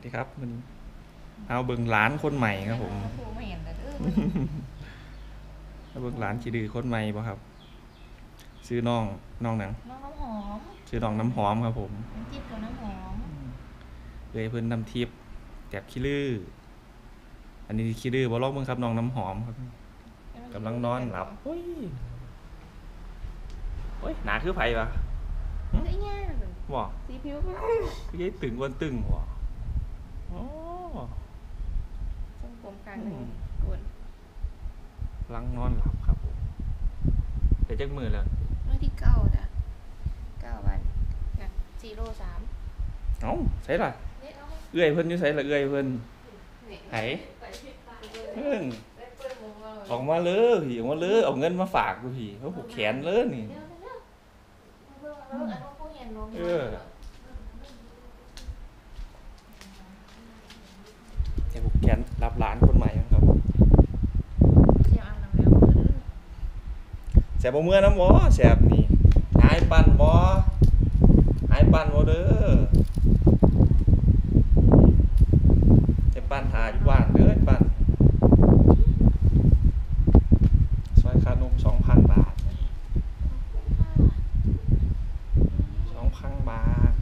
วัสดีครับมันเอาเบิ่งหลานคนใหม่ครับผมโทรมาเห็นแต่เด้อเอาเบิ่งหลานขี้ดื้อคนใหม่ป่ะครับชื่อน้องน้องหนังน้องน้ำหอมชื่อน้องน้ำหอมครับผมน้ำจิ้มกับน้ำหอมเลยเพิ่นนำทิพย์แกบขี้ลืออันนี้ขี้ลือบ่ลอกเบิ่งครับน้องน้ำหอมครับกำลังนอนหลับโอ้ยโอ้ยหนาคือไผปะได้แง่เลยบ่สีผิวก็คือยายตึงวันตึงบ่ อ๋อทรงผมกลางหนึ่งกวนกำลังนอนหลับครับผมเดี๋ยวจักมือแล้วเรื่องที่เก้าจ้ะเก้าวันหนักสี่โลสามเอ้าใส่ล่ะเนี่ยเอาเอื้อยเพิ่นอยู่ไสล่ะเอื้อยเพิ่นเนี่ยไหนไปที่ตาเพิ่นได้เปิดมุมเราออกมาเลยพี่ออกมาเลยเอาเงินมาฝากกูพี่เขาผูกแขนเลยนี่ เร็วเร็วเร็วเร็วอันนู้นผู้เห็นน้อง เออ จะผูกแขนรับหลานคนใหม่ครับ เสียงอ่านน้ำแล้วเด้อ แส บบ่เมื่อน้ำบ่แสบนี่หายปั่นบ่หายปั่นบ่เด้อไอ้ปั่นหาอยู่บ้านเด้อไอ้ปั่นซอยค่านม2,000 บาท 2,000 บาท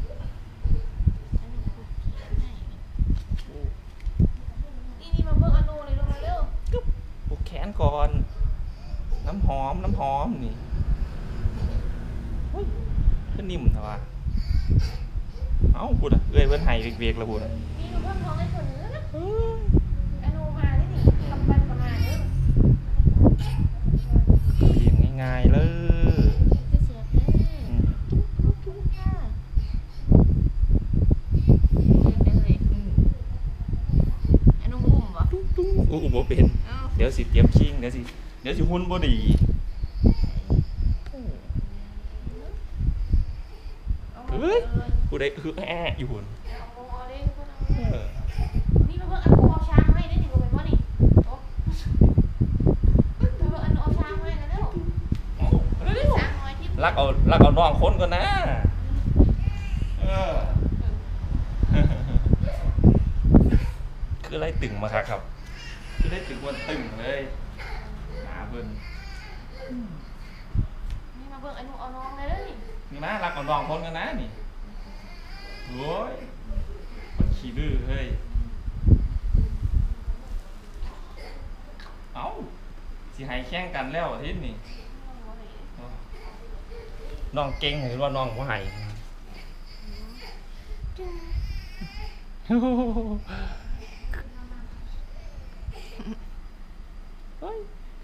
นี่นี่มาเบิ่งอนูเลยลงมาเร็ว ผูกแขนก่อน น้ำหอม น้ำหอมนี่เฮ้ยขึ้ นนิ่มเถอะวะเอ้าพูดอะเอ้ยเพิ่นให้เวกๆแล้วพูดอะนี่หนูเพิ่งท้องได้คนนึงนะอนูมาได้นี่ทำบันประมาณเด้อเลี้ยงง่ายๆเลยจะเสียแท้อืมขอบคุณค่ะเสียได้เลยอนูอุ้มบ่ตุ้งตุ้งอู้บ่เป็น เอ้า เดี๋ยวสิเตรียมชิงเดี๋ยวสิเดี๋ยวสิหุ่นบ่ดี เอาเฮ้ยเลยผู้ใดคือแอะอยู่หุ่นเอาโมเอาเลยทุกคนเอาเอเลยอนี่มาเบิ่งอนูเอาช้างไว้ได้นี่บ่เป็นบ่นี่โต๊ะมาเบิ่งอนูเอาช้างไว้นะเร็วเอ้าเร็วช้างน้อยที่ๆรักเอารักเอาน้องคนก่อนนะเออคืออะไรตึงมาครับครับ คือได้ตึงวันตึงเลยหาเบิ่นนี่มาเบิ่งอนูเอาน้องเลยเด้อ นี่นี่นะรักเอาน้องคนกันนะนี่โอ้ยมันขี้ดื้อเฮ้ย เอาสิให้แข่งกันแล้วอาทิตย์นี้น้องเก่งหรือว่าน้องบ่ให้เฮ้ย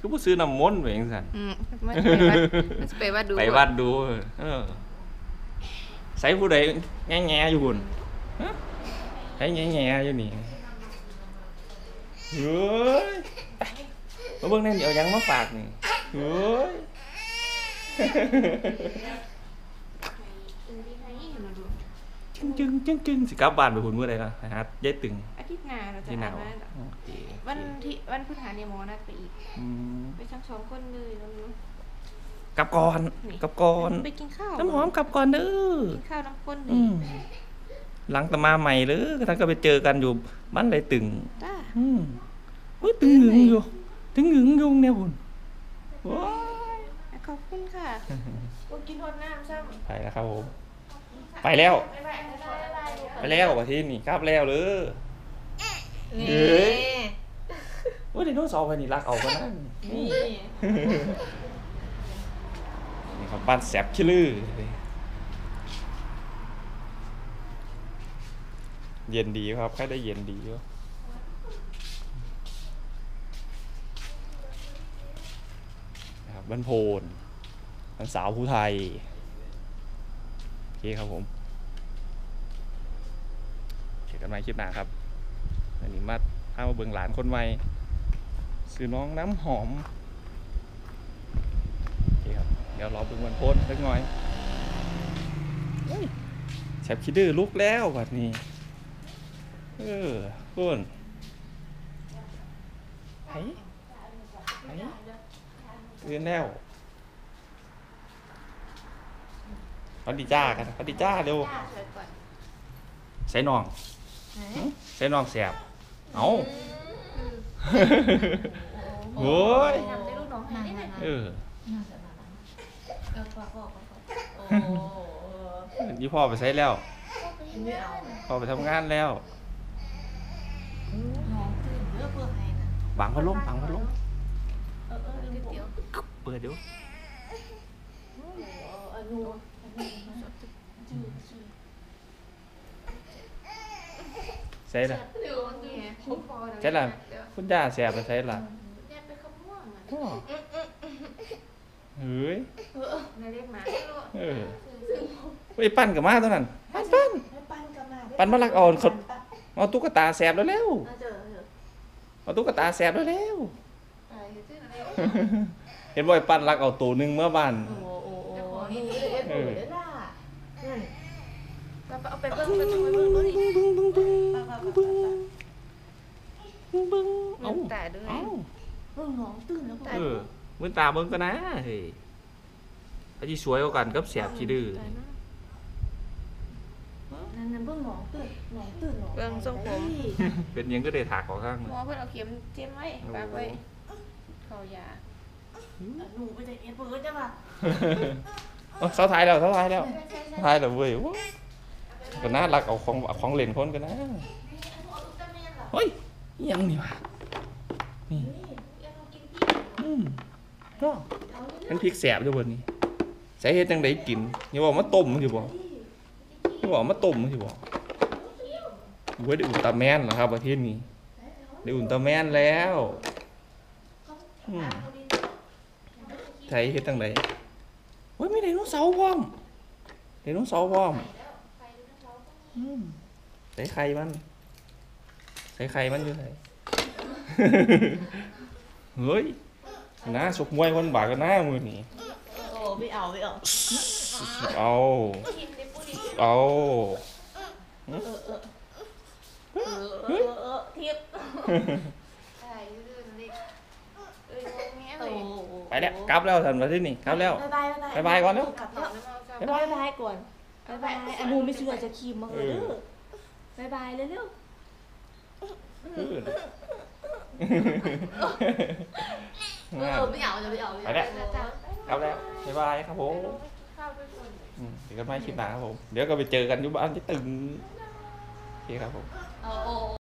คือผู้ซื้อน้ำมนต์ไว้จังซั่นอืมมันไปวัดมันจะไปวัดดูไปวัดดู เออใส่ผู้ใดแง่แง่ๆอยู่หุ่นฮะใส่แง่แง่ๆอยู่นี่เฮ้ยไปมาเบิ่งแน่นเดี๋ยวยังมาฝากนี่เฮ้ยจึงจึงจึงจึงสิกลับบ้านไปหุ่นเมื่อไรล่ะนะฮะยายตึง อาทิตย์หน้าเราจะที่หนาวอ่านนะโอเควันที่วันพฤหัสเนี่ยหมอนัดไปอีก อืมไปทั้งสองคนเลยแล้วรู้กลับก่อนนี่กลับก่อนไปกินข้าวน้ำหอมกลับก่อนเด้อกินข้าวน้ำข้นอืดีมหลังตะมาใหม่หรือท่านก็ไปเจอกันอยู่บ้านไรตึง จ้า อืมอุ้ยตึงหึงอยู่ตึงหึงยุงเนี่ยคุณว้ายขอบคุณค่ะกูกินทนน้ำซ้ำ ไปแล้วครับผม ไปแล้ว ไปไปไปไปไปแล้วว่าที่นี่ครับแล้วเลย นี่เฮ้ย ว่าไดโนเสาร์ไปนี่รักเอากันนั่นนี่นี่นี่ครับบ้านแสบคิลือเย็นดีครับแค่ได้เย็นดีอยู่นะครับบ้านโพนบ้านสาวผู้ไทยโอเคครับผมเจอกันใหม่คลิปหน้าครับ อันนี้มาพามาเบิ่งหลานคนใหม่ซื้อน้องน้ำหอมโอเคครับเดี๋ยวรอเบิ่งวันโพนเล็กน้อยเฮ้ยแชบคิดดื้อลุกแล้วแบบนี้ เออคุนไหนไหนตื่นแล้วเขาดีจ้ากันเขาดีจ้าเร็วจ้าสวยก่อนใส่น่องไหนใส่น้องแสบ เอาโอ้ยทำได้ลูกน้องให้ได้ไหมเออน่าจะมาแล้วเออบอกบอกบอกโอ้โหยี่พ่อไปใส่แล้วไม่เอาพ่อไปทำงานแล้วน้องตื่นเพื่อเพื่อให้นะบังพัดลมบังพัดลมเออเออลืมเดี๋ยวเปิดเดี๋ยว เอออนุอนุจืดจืด ใส่ละเดี๋ยวเนี่ยผมพอแล้วใส่ละคุณย่าแสบไปใส่ละเนี่ยเป็นขม่วงอะพ่อเฮ้ยนายเรียกมาเออเฮ้ยปั้นกับมาตัวนั้น ปั้นปั้นไม่ปั้นกันมาปั้นมาลักเอาเขาเอาตุ๊กตาแสบแล้วเร็วเจอเจอเอาตุ๊กตาแสบแล้วเร็วอะไรชื่ออะไรเห็นบ่อยปั้นลักเอาตัวหนึงเมื่อบ้านโอ้โอ้โอ้นี่เอ็ดเอ็ดล่ะนั่นเราเอาไปเบิ้งกันไปเบิ้งด้วย บึ้งบึ้งบึ้งบึ้งป้าป้าบึ้งป้าบึ้งบึ้งมัเอ้านแต่ด้วย เอ้าเพิ่งน้องตื่นแล้วเออมือตาเบิ่งก็นะเฮ้ยไอ้ที่สวยกว่ากันกับแสบขี้ดื้อนั่นนั่นเพิ่งน้องตื่นน้องตื่นน้องเป็นหยังก็ได้ถากออกข้างหมอเพิ่นเอาเข็มเจ็บไว้ปากไว้เขายาหนูไปแต่เอ็ดเปิดได้ป่ะเอ้าเสาท้ายแล้วเสาท้ายแล้วท้ายแล้วเว้ยโอ้ยก็น่ารักเอาของของเล่นคนกันนะ เฮ้ยยังนี่วะนี่อืมเนาะมันพริกแสบอยู่บนนี้ใส่เฮ็ดจังไดกินอย่าบอกมาต้มมันสิบ่อย่าบอกมาต้มมันสิบ่เว้ยได้อุลตร้าแมนเหรอครับประเทศนี้ได้อุลตร้าแมนแล้วใส่เฮ็ดจังไดเฮ้ยมีไดโนเสาร์พร้อมไดโนเสาร์พร้อมอืมใส่ไข่มัน ใส่ไข่มันอยู่ไหนเฮ้ยน้าชกมวยคนบากันหน้ามือนี่โอ้ไม่เอาไม่เอาเอากินในปุ้ยเอาเออเออเออเออเออเทียบใช่ดื้อๆนี่เอ้ยแม่เลโอ้ยไปแล้วกลับแล้วทันมาที่นี่กลับแล้วบายบายบ๊ายบายก่อนเนอะกลับต่อแล้วแล้วมาบายบายก่อนบายบายอนูไม่เชื่อจะคีมมาเลยเด้อบายบายเร็ว เออๆเออไม่เอาจะไม่เอาไปแล้วจ้ะกลับแล้วบ๊ายบายครับผมข้าวไปก่อนอืมเดี๋ยวกันไม่คลิปหน้าครับผม เดี๋ยวก็ไปเจอกันอยู่บ้านที่ตึงโอเคครับผมโอ้